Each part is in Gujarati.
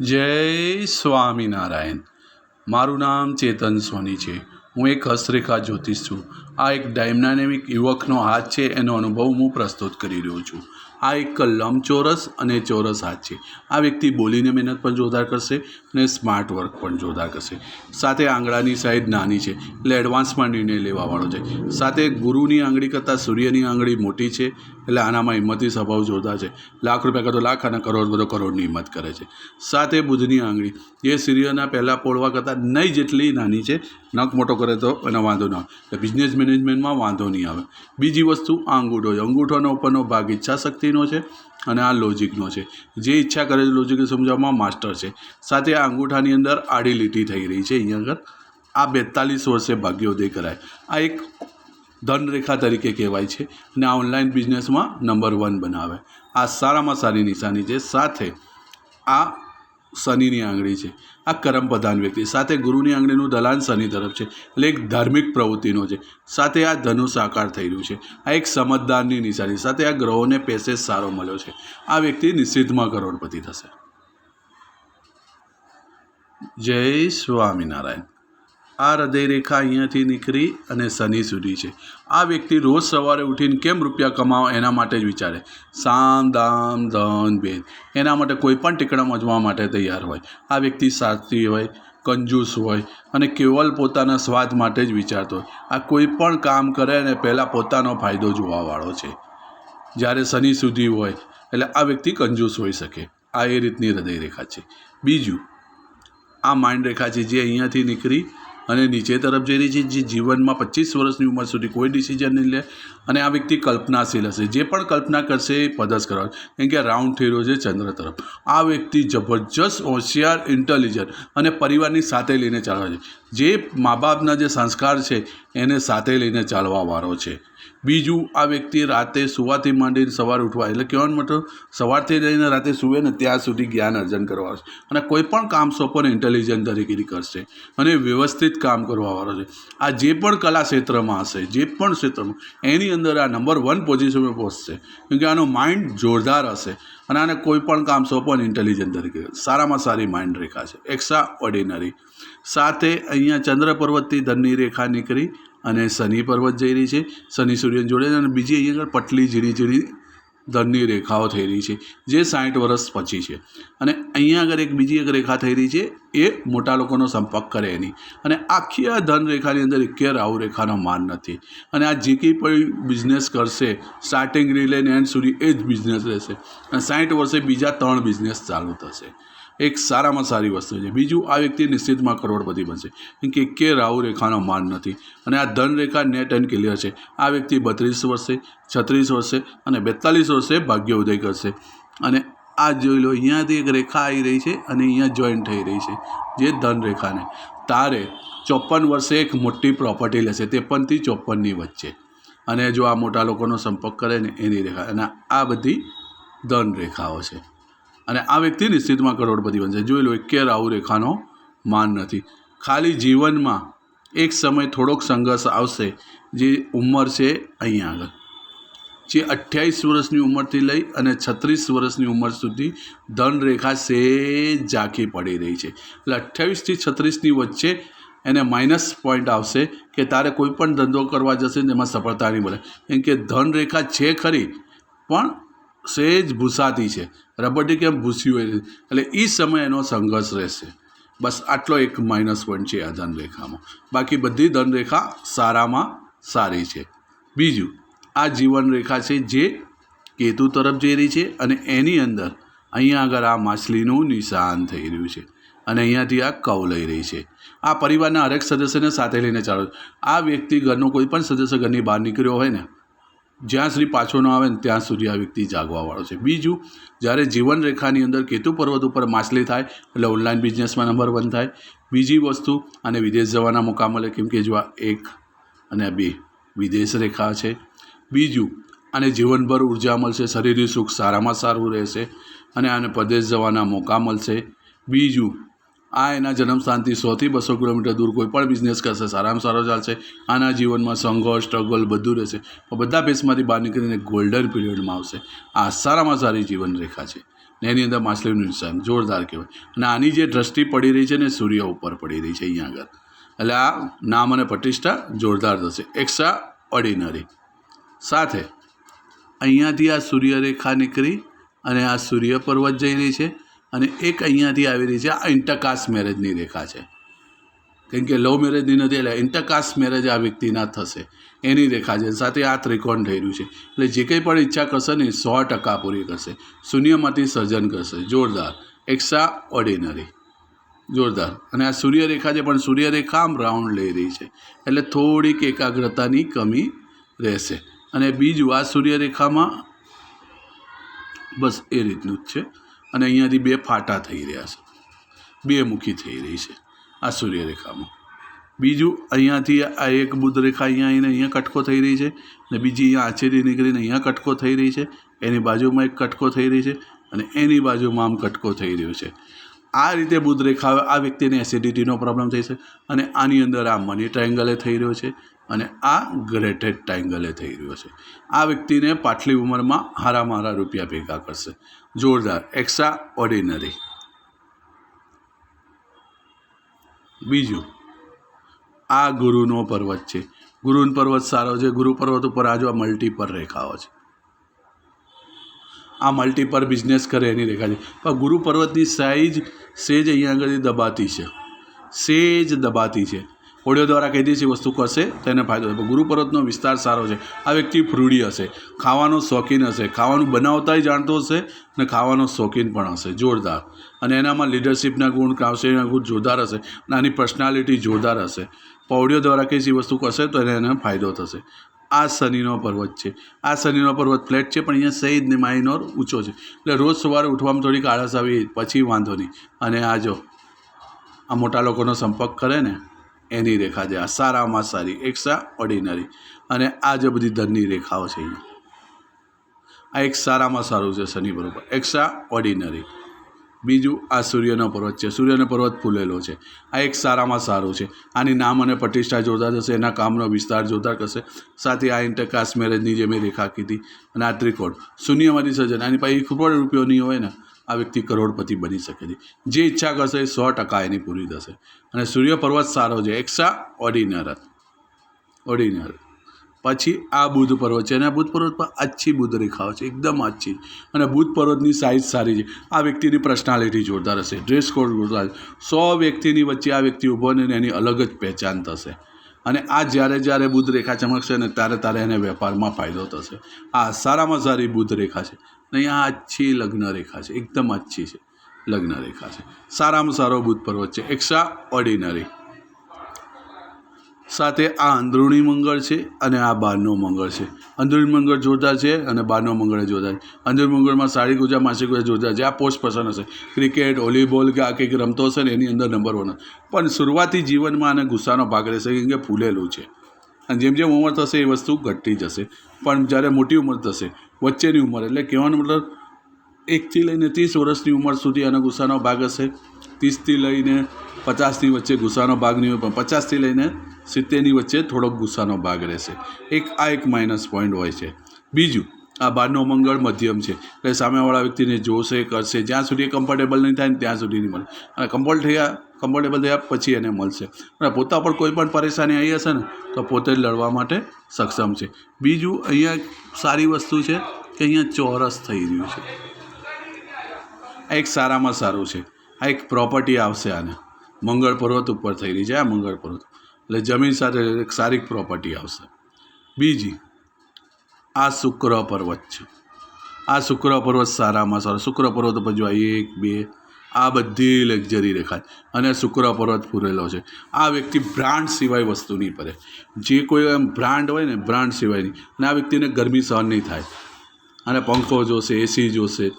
જય સ્વામિનારાયણ. મારું નામ ચેતન સોની છે. હું એક હસ્તરેખા જ્યોતિષ છું. આ એક ડાયનામિક યુવકનો હાથ છે. એનો અનુભવ હું પ્રસ્તુત કરી રહ્યો છું. આ એક લંબચોરસ અને ચોરસ હાથ છે. આ વ્યક્તિ બોલીને મહેનત પણ જોરદાર કરશે અને સ્માર્ટ વર્ક પણ જોરદાર કરશે. સાથે આંગળાની સાઈઝ નાની છે. એટલે એડવાન્સમાં નિર્ણય લેવાવાળો છે. સાથે ગુરુની આંગળી કરતાં સૂર્યની આંગળી મોટી છે. એટલે આનામાં હિંમતી સ્વભાવ જોરદાર છે. લાખ રૂપિયા કરતો લાખ અને કરોડ બધો કરોડની હિંમત કરે છે. સાથે બુધની આંગળી. જે સિરિયલના પહેલાં પોળવા કરતાં નહીં જેટલી નાની છે. નખ મોટો કરે તો એનો વાંધો ન આવે. બિઝનેસ મેનેજમેન્ટમાં વાંધો નહીં આવે. બીજી વસ્તુ આ અંગૂઠો છે. અંગૂઠોનો ઉપરનો ભાગ ઈચ્છા શક્તિનો છે અને આ લોજિકનો છે. જે ઈચ્છા કરે છે લોજિક સમજાવવામાં માસ્ટર છે. સાથે આ અંગૂઠાની અંદર આડી લીટી થઈ રહી છે. અહીંયા આગળ આ બેતાલીસ વર્ષે ભાગ્યોદય કરાય. આ એક ધનરેખા તરીકે કહેવાય છે અને આ ઓનલાઈન બિઝનેસમાં નંબર વન બનાવે. આ સારામાં સારી નિશાની છે. સાથે આ શનિની આંગળી છે. આ કરમ પ્રધાન વ્યક્તિ. સાથે ગુરુની આંગળીનું દલાન શનિ તરફ છે. એટલે એક ધાર્મિક પ્રવૃત્તિનો છે. સાથે આ ધનુષ આકાર થઈ રહ્યું છે. આ એક સમજદારની નિશાની. સાથે આ ગ્રહોને પેસેજ સારો મળ્યો છે. આ વ્યક્તિ નિશ્ચિતમાં કરોડપતિ થશે. જય સ્વામિનારાયણ. આ હૃદયરેખા અહીંયાથી નીકળી અને શનિ સુધી છે. આ વ્યક્તિ રોજ સવારે ઉઠીને કેમ રૂપિયા કમાવો એના માટે જ વિચારે. સામ, દામ, ધન, ભેદ. એના માટે કોઈ પણ ટીકડા મજવા માટે તૈયાર હોય. આ વ્યક્તિ સાચી હોય, કંજૂસ હોય અને કેવલ પોતાના સ્વાદ માટે જ વિચારતો હોય. આ કોઈ પણ કામ કરે અને પહેલાં પોતાનો ફાયદો જોવાવાળો છે. જ્યારે શનિ સુધી હોય, એટલે આ વ્યક્તિ કંજૂસ હોઈ શકે. આ એ રીતની હૃદયરેખા છે. બીજું, આ માઇન્ડ રેખા છે જે અહીંયાથી નીકળી અને નીચે તરફ જઈ રહી છે, જે જીવનમાં પચીસ વર્ષની ઉંમર સુધી કોઈ ડિસિઝન નહીં લે. અને આ વ્યક્તિ કલ્પનાશીલ હશે, જે પણ કલ્પના કરશે એ પદસ કરવા. કેમ કે રાઉન્ડ થઈ રહ્યો છે ચંદ્ર તરફ. આ વ્યક્તિ જબરજસ્ત હોશિયાર ઇન્ટેલિજન્ટ અને પરિવારની સાથે લઈને ચાલવા છે. જે મા બાપના જે સંસ્કાર છે, એને સાથે લઈને ચાલવાવાળો છે. બીજું આ વ્યક્તિ રાતે સુવાથી માંડીને સવારે ઉઠવા એટલે કહેવાનો મતલબ સવારથી લઈને રાતે સૂવે ને ત્યાં સુધી જ્ઞાન અર્જન કરવાનું છે. અને કોઈ પણ કામ સોંપોને ઇન્ટેલિજન્ટ તરીકે કરશે. અને વ્યવસ્થિત કામ કરવાવાળો છે. આ જે પણ કલા ક્ષેત્રમાં હશે, જે પણ ક્ષેત્રમાં, એની અંદર આ નંબર વન પોઝિશન પર પહોંચશે કેમકે આનો માઇન્ડ જોરદાર હશે. અને આને કોઈ પણ કામ સોંપોને ઇન્ટેલિજન્ટ તરીકે. સારામાં સારી માઇન્ડ રેખા છે. એક્સ્ટ્રા ઓર્ડિનરી સાથે અહીંયા ચંદ્ર પર્વતથી ધનની રેખા નીકળી અને શનિ પર્વત જઈ રહી છે. શનિ સૂર્ય જોડે અને બીજી અહીંયા આગળ પટલી ઝીણી ઝીણી ધનની રેખાઓ થઈ રહી છે, જે સાઠ વર્ષ પછી છે. અને અહીંયા આગળ એક બીજી એક રેખા થઈ રહી છે, એ મોટા લોકોનો સંપર્ક કરે એની. અને આખી આ ધન રેખાની અંદર એકે રાહુ રેખાનો માન નથી. અને આ જે કંઈ પણ બિઝનેસ કરશે સ્ટાર્ટિંગ લઈને એન્ડ સુધી એ જ બિઝનેસ રહેશે. અને સાઠ વર્ષે બીજા ત્રણ બિઝનેસ ચાલુ થશે. એક સારામાં સારી વસ્તુ છે. બીજું આ વ્યક્તિ નિશ્ચિતમાં કરોડપતિ બનશે. કેમ કે કે રાહુ રેખાનો માન નથી. અને આ ધન રેખા નેટ એન્ડ ક્લિયર છે. આ વ્યક્તિ બત્રીસ વર્ષે, છત્રીસ વર્ષે અને બેતાલીસ વર્ષે ભાગ્ય ઉદય કરશે. અને આ જોઈ લો, અહીંયાથી એક રેખા આવી રહી છે અને અહીંયા જોઈન્ટ થઈ રહી છે, જે ધન રેખાને તારે ચોપન વર્ષે એક મોટી પ્રોપર્ટી લેશે, ત્રેપનથી ચોપનની વચ્ચે. અને જો આ મોટા લોકોનો સંપર્ક કરે ને એની રેખા, અને આ બધી ધન રેખાઓ છે. અને આ વ્યક્તિ નિશ્ચિતમાં કરોડપતિ બનશે. જોઈ લો કે રાહુ રેખાનો માન નથી. ખાલી જીવનમાં એક સમય થોડોક સંઘર્ષ આવશે, જે ઉંમર છે અહીંયા આગળ. જે અઠ્યાવીસ વર્ષની ઉંમરથી લઈ અને છત્રીસ વર્ષની ઉંમર સુધી ધન રેખા સેજ ઝાંખી પડી રહી છે. એટલે અઠ્યાવીસથી છત્રીસની વચ્ચે એને માઇનસ પોઈન્ટ આવશે કે તારે કોઈ પણ ધંધો કરવા જશે ને એમાં સફળતા નહીં મળે. કેમ કે ધન રેખા છે ખરી, પણ સહેજ ભૂસાતી છે. રબરટી કેમ ભૂસ્યું હોય? એટલે એ સમય એનો સંઘર્ષ રહેશે. બસ આટલો એક માઇનસ પોઈન્ટ છે આ ધનરેખામાં. બાકી બધી ધનરેખા સારામાં સારી છે. બીજું, આ જીવન રેખા છે જે કેતુ તરફ જઈ રહી છે અને એની અંદર અહીંયા આગળ આ માછલીનું નિશાન થઈ રહ્યું છે અને અહીંયાથી આ કવ લઈ રહી છે. આ પરિવારના હરેક સદસ્યને સાથે લઈને ચાલો. આ વ્યક્તિ ઘરનો કોઈ પણ સદસ્ય ઘરની બહાર નીકળ્યો હોય ને જ્યાં સુધી પાછો ન આવે ને ત્યાં સુધી આ વ્યક્તિ જાગવાવાળો છે. બીજું, જ્યારે જીવન રેખાની અંદર કેતુ પર્વત ઉપર માછલી થાય, એટલે ઓનલાઈન બિઝનેસમાં નંબર વન થાય. બીજી વસ્તુ, અને વિદેશ જવાના મોકા મળે કેમ કે જો આ એક અને બે વિદેશ રેખા છે. બીજું, અને જીવનભર ઊર્જા મળશે, શરીરની સુખ સારામાં સારું રહેશે, અને આને પ્રદેશ જવાના મોકા મળશે. બીજું આ એના જન્મસ્થાનથી સોથી બસો કિલોમીટર દૂર કોઈ પણ બિઝનેસ કરશે, સારામાં સારો ચાલશે, આના જીવનમાં સંઘર્ષ સ્ટ્રગલ બધું રહેશે. બધા પેસમાંથી બહાર નીકળીને ગોલ્ડન પીરિયડમાં આવશે. આ સારામાં સારી જીવન રેખા છે. ને એની અંદર માછલીનું નિશાન જોરદાર કહેવાય. અને આની જે દ્રષ્ટિ પડી રહી છે ને, સૂર્ય ઉપર પડી રહી છે અહીંયા આગળ. એટલે આ નામ અને પ્રતિષ્ઠા જોરદાર થશે. એક્સ્ટ્રા ઓર્ડિનરી સાથે અહીંયાથી આ સૂર્યરેખા નીકળી અને આ સૂર્ય પર્વત જઈ રહી છે. અને એક અહીંયાથી આવી રહી છે, આ ઇન્ટરકાસ્ટ મેરેજની રેખા છે. કેમ કે લવ મેરેજની નથી, એટલે ઇન્ટરકાસ્ટ મેરેજ આ વ્યક્તિના થશે. એની રેખા છે. સાથે આ ત્રિકોણ થઈ રહ્યું છે. એટલે જે કંઈ પણ ઈચ્છા કરશે ને સો ટકા પૂરી કરશે. શૂન્યમાંથી સર્જન કરશે. જોરદાર. એક્સ્ટ્રા ઓર્ડિનરી જોરદાર. અને આ સૂર્યરેખા છે, પણ સૂર્યરેખા આમ રાઉન્ડ લઈ રહી છે. એટલે થોડીક એકાગ્રતાની કમી રહેશે. અને બીજું, આ સૂર્યરેખામાં બસ એ રીતનું જ છે. અને અહીંયાથી બે ફાટા થઈ રહ્યા છે. બે મુખી થઈ રહી છે આ સૂર્યરેખામાં. બીજું અહીંયાથી આ એક બુદ્ધરેખા અહીંયા આવીને અહીંયા કટકો થઈ રહી છે અને બીજી અહીંયા આચેરી નીકળીને અહીંયા કટકો થઈ રહી છે. એની બાજુમાં એક કટકો થઈ રહી છે અને એની બાજુમાં આમ કટકો થઈ રહ્યો છે. આ રીતે બુદ્ધરેખા આ વ્યક્તિને એસિડિટીનો પ્રોબ્લેમ થઈ છે અને આની અંદર આ મની ટ્રાયંગલે થઈ રહ્યો છે. અને આ ગ્રેટેડ ટાઈંગલે થઈ રહ્યો છે. આ વ્યક્તિને પાટલી ઉંમરમાં હારા રૂપિયા ભેગા કરશે. જોરદાર એક્સ્ટ્રા ઓર્ડિનરી બીજું, આ ગુરુનો પર્વત છે. ગુરુનો પર્વત સારો છે, ગુરુ પર્વત ઉપર આ જો મલ્ટીપર રેખાઓ છે. આ મલ્ટીપર બિઝનેસ કરે એની રેખા છે. પણ ગુરુ પર્વતની સાઈઝ સેજ અહીંયા આગળ દબાતી છે. સેજ દબાતી છે. ઓડિયો દ્વારા કઈ છે વસ્તુ કરશે તો એને ફાયદો થશે ગુરુ પર્વતનો વિસ્તાર સારો છે. આ વ્યક્તિ ફ્રૂડી હશે. ખાવાનો શોખીન હશે. ખાવાનું બનાવતાય જાણતો હશે અને ખાવાનો શોખીન પણ હશે. જોરદાર. અને એનામાં લીડરશિપના ગુણ કાઉન્સિલિંગના ગુણ જોરદાર હશે. અને આની પર્સનાલિટી જોરદાર હશે. પૌડીઓ દ્વારા કઈ વસ્તુ કરશે તો એને એને ફાયદો થશે. આ શનિનો પર્વત છે. આ શનિનો પર્વત ફ્લેટ છે પણ અહીંયા સહિત ને માઇનોર ઊંચો છે. એટલે રોજ સવારે ઉઠવામાં થોડીક આળસ આવી, પછી વાંધો નહીં. અને આ જો, આ મોટા લોકોનો સંપર્ક કરે ને એની રેખા છે આ સારામાં સારી એક્સ્ટ્રા ઓર્ડિનરી અને આ જે બધી ધનની રેખાઓ છે આ એક સારામાં સારું છે શનિ બરોબર એક્સ્ટ્રા ઓર્ડિનરી બીજું આ સૂર્યનો પર્વત છે. સૂર્યનો પર્વત ફૂલેલો છે. આ એક સારામાં સારું છે. આની નામ અને પ્રતિષ્ઠા જોરદાર થશે એના કામનો વિસ્તાર જોરદાર કરશે. સાથે આ ઇન્ટરકાસ્ટ મેરેજની જે મેં રેખા કીધી, અને આ ત્રિકોણ. શૂન્યમાંથી સર્જન આની પાસે એક કરોડ રૂપિયોની હોય ને. આ વ્યક્તિ કરોડપતિ બની શકે છે. જે ઈચ્છા કરશે એ સો ટકા એની પૂરી થશે. અને સૂર્ય પર્વત સારો છે. એક્સ્ટ્રા ઓર્ડિનર ઓર્ડિનર પછી આ બુધ પર્વત છે. અને આ બુધ પર્વત પર આછી બુધ રેખાઓ છે. એકદમ આછી. અને બુધ પર્વતની સાઇઝ સારી છે. આ વ્યક્તિની પર્સનાલિટી જોરદાર હશે. ડ્રેસ કોડ જોરદાર સો વ્યક્તિની વચ્ચે આ વ્યક્તિ ઊભો ને એની અલગ જ પહેચાન થશે. અને આ જ્યારે જ્યારે બુધ રેખા ચમકશે ને ત્યારે ત્યારે એને વેપારમાં ફાયદો થશે. આ સારામાં સારી બુધ રેખા છે. અહીંયા આછી લગ્ન રેખા છે, એકદમ આછી છે લગ્ન રેખા છે. સારામાં સારો બુધ પર્વત છે એક્સ્ટ્રા ઓર્ડિનરી સાથે આ અંદરૂણી મંગળ છે અને આ બહારનો મંગળ છે. અંદરૂણી મંગળ જોરદાર છે અને બહારનો મંગળ ગુજરાત અંદરૂણી મંગળમાં સાડી ગુજા, માસિક ગુજા જોરદાર છે. આ પોસ્ટ પસંદ હશે. ક્રિકેટ, વોલીબોલ કે આ કંઈક રમતો હશે ને એની અંદર નંબર વન પણ શરૂઆતી જીવનમાં આને ગુસ્સાનો ભાગ રહેશે કેમ કે ફૂલેલું છે. અને જેમ જેમ ઉંમર થશે એ વસ્તુ ઘટતી જશે. પણ જ્યારે મોટી ઉંમર થશે વચ્ચેની ઉંમર. એટલે કહેવાનો મતલબ એકથી લઈને ત્રીસ વર્ષની ઉંમર સુધી આનો ગુસ્સાનો ભાગ હશે. ત્રીસથી લઈને પચાસની વચ્ચે ગુસ્સાનો ભાગ નહીં હોય, પણ પચાસથી લઈને સિત્તેરની વચ્ચે થોડોક ગુસ્સાનો ભાગ રહેશે. એક, આ એક માઇનસ પોઈન્ટ હોય છે. બીજું, આ બારનો મંગળ મધ્યમ છે. એટલે સામેવાળા વ્યક્તિને જોશે, કરશે. જ્યાં સુધી કમ્ફર્ટેબલ નહીં થાય ને ત્યાં સુધી નહીં મળે. અને કમ્ફર્ટ થયા કમ્ફર્ટેબલ થયા, પછી એને મળશે. અને પોતા પર કોઈ પણ પરેશાની આવી હશે ને, તો પોતે લડવા માટે સક્ષમ છે. બીજું, અહીંયા સારી વસ્તુ છે કે અહીંયા ચોરસ થઈ રહ્યું છે. આ એક સારામાં સારું છે. આ એક પ્રોપર્ટી આવશે આને. મંગળ પર્વત ઉપર થઈ રહી છે, આ મંગળ પર્વત. એટલે જમીન સાથે એક સારી પ્રોપર્ટી આવશે. બીજી, આ શુક્ર પર્વત છે. આ શુક્ર પર્વત સારામાં સારો. શુક્ર પર્વત ઉપર જો એક, બે આ બધી લક્ઝરી દેખાય. અને શુક્ર પર્વત પૂરેલો છે. આ વ્યક્તિ બ્રાન્ડ સિવાય વસ્તુ નહીં પડે જે કોઈ એમ બ્રાન્ડ હોય ને, બ્રાન્ડ સિવાયની અને આ વ્યક્તિને ગરમી સહન નહીં થાય. અને પંખો જોશે એસી જોશે.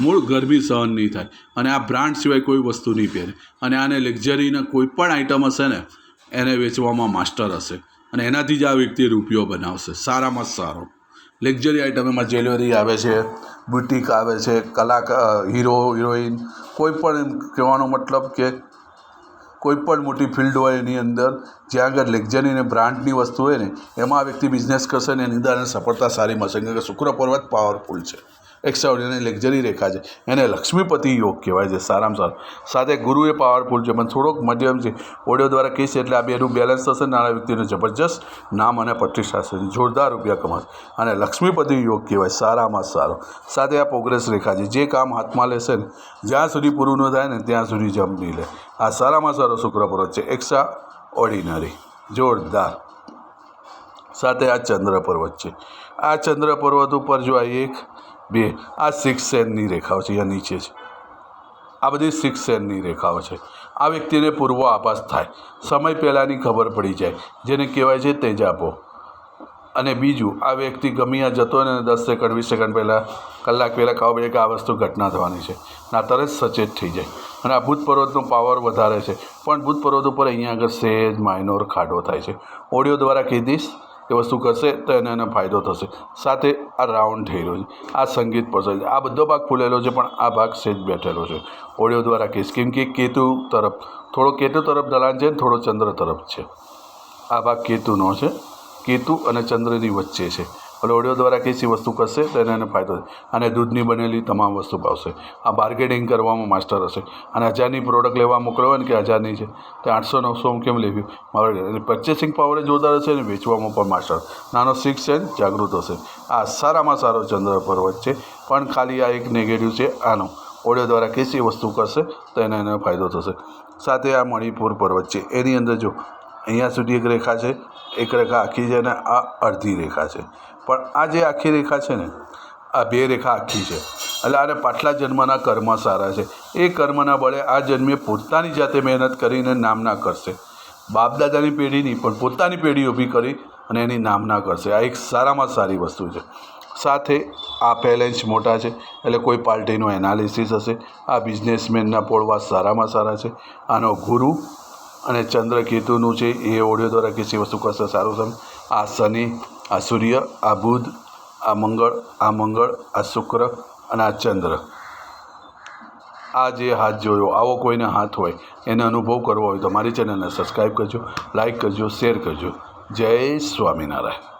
મૂળ ગરમી સહન નહીં થાય. અને આ બ્રાન્ડ સિવાય કોઈ વસ્તુ નહીં પહેરે. અને આને લક્ઝરીના કોઈ પણ આઇટમ હશે ને, એને વેચવામાં માસ્ટર હશે. અને એનાથી જ આ વ્યક્તિ રૂપિયો બનાવશે. સારામાં સારો. લક્ઝરી આઇટમ એમાં જ્વેલરી આવે છે બુટિક આવે છે કલાકાર હીરો હિરોઈન કોઈ પણ એમ કહેવાનો મતલબ કે કોઈ પણ મોટી ફિલ્ડ હોય એની અંદર, જ્યાં આગળ લક્ઝરી અને બ્રાન્ડની વસ્તુ હોય ને, એમાં આ વ્યક્તિ બિઝનેસ કરશે ને એની અંદર સફળતા સારી મળશે. કારણ કે શુક્ર પર્વત પાવરફુલ છે. એક્સ્ટ્રાઓર્ડિનરી લક્ઝરી રેખા છે. એને લક્ષ્મીપતિ યોગ કહેવાય છે, સારામાં સારું. સાથે ગુરુ એ પાવરફુલ છે પણ થોડોક મધ્યમ છે. ઓડિયો દ્વારા કહીશ એટલે આ બેનું બેલેન્સ થશે નાના વ્યક્તિનું જબરજસ્ત નામ અને પ્રતિષ્ઠા છે. જોરદાર રૂપિયા કમાશે. અને લક્ષ્મીપતિ યોગ કહેવાય, સારામાં સારો. સાથે આ પ્રોગ્રેસ રેખા છે. જે કામ હાથમાં લેશે ને, જ્યાં સુધી પૂરું ન થાય ને, ત્યાં સુધી જમ લે. આ સારામાં સારો શુક્ર પર્વત છે. એક્સ્ટ્રા ઓર્ડિનરી જોરદાર. સાથે આ ચંદ્ર પર્વત છે. આ ચંદ્ર પર્વત ઉપર જો આ એક બે. આ સિક્સ સેનની રેખાઓ છે, અહીંયા નીચે છે. આ બધી સિક્સ સેનની રેખાઓ છે. આ વ્યક્તિને પૂર્વ આભાસ થાય. સમય પહેલાંની ખબર પડી જાય. જેને કહેવાય છે તેજાપો. અને બીજું, આ વ્યક્તિ ગમી આ જતો ને દસ સેકન્ડ વીસ સેકન્ડ પહેલાં, કલાક પહેલાં ખબર પડે કે આ વસ્તુ ઘટના થવાની છે. ના, તરત સચેત થઈ જાય. અને આ ભૂતપર્વતનો પાવર વધારે છે. પણ ભૂત પર્વત ઉપર અહીંયા આગળ સહેજ માઇનોર ખાડો થાય છે. ઓડિયો દ્વારા દઈશ. એ વસ્તુ કરશે તો એને એને ફાયદો થશે. સાથે આ રાઉન્ડ થઈ રહ્યો છે. આ સંગીત પસંદ આ બધો ભાગ ખુલેલો છે, પણ આ ભાગ સેજ બેઠેલો છે. ઓડિયો દ્વારા કહીશ કેમ કે કેતુ તરફ, થોડો કેતુ તરફ દલાન છે ને થોડો ચંદ્ર તરફ છે. આ ભાગ કેતુનો છે. કેતુ અને ચંદ્રની વચ્ચે છે. એટલે ઓડિયો દ્વારા કઈ વસ્તુ કરશે તો એને ફાયદો થશે અને દૂધની બનેલી તમામ વસ્તુ ભાવશે આ બાર્ગેનિંગ કરવામાં માસ્ટર હશે. અને હજારની પ્રોડક્ટ લેવા મોકલો હોય ને કે હજારની છે, તે આઠસો નવસો હું કેમ લેવી? મારે પર્ચેસિંગ પાવર જોરદાર હશે અને વેચવામાં પણ માસ્ટર નાનો સિક્સ ને, જાગૃત હશે. આ સારામાં સારો ચંદ્ર પર્વત છે. પણ ખાલી આ એક નેગેટિવ છે, આનો. ઓડિયો દ્વારા કેસી વસ્તુ કરશે તો એને એને ફાયદો થશે. સાથે આ મણિપુર પર્વત છે. એની અંદર જો અહીંયા સુધી એક રેખા છે, એક રેખા આખી છે અને આ અડધી રેખા છે. પણ આ જે આખી રેખા છે ને, આ બે રેખા આખી છે. એટલે આને પાછલા જન્મના કર્મ સારા છે. એ કર્મના બળે આ જન્મે પોતાની જાતે મહેનત કરીને નામના કરશે. બાપદાદાની પેઢી નહીં, પણ પોતાની પેઢી ઊભી કરી અને એની નામના કરશે. આ એક સારામાં સારી વસ્તુ છે. સાથે આ બેલેન્સ મોટા છે. એટલે કોઈ પાર્ટીનું એનાલિસિસ હશે. આ બિઝનેસમેનના પોળવા સારામાં સારા છે. આનો ગુરુ અને ચંદ્ર કેતુનું છે એ ઓડિયો દ્વારા કે છે વસ્તુ કરશે, સારું સમ આ શનિ, આ સૂર્ય, આ બુધ, આ મંગળ આ મંગળ, આ શુક્ર અને આ ચંદ્ર. આ જે હાથ જોયો, આવો કોઈને હાથ હોય, એને અનુભવ કરવો હોય તો મારી ચેનલને સબસ્ક્રાઈબ કરજો લાઈક કરજો શેર કરજો. જય સ્વામિનારાયણ.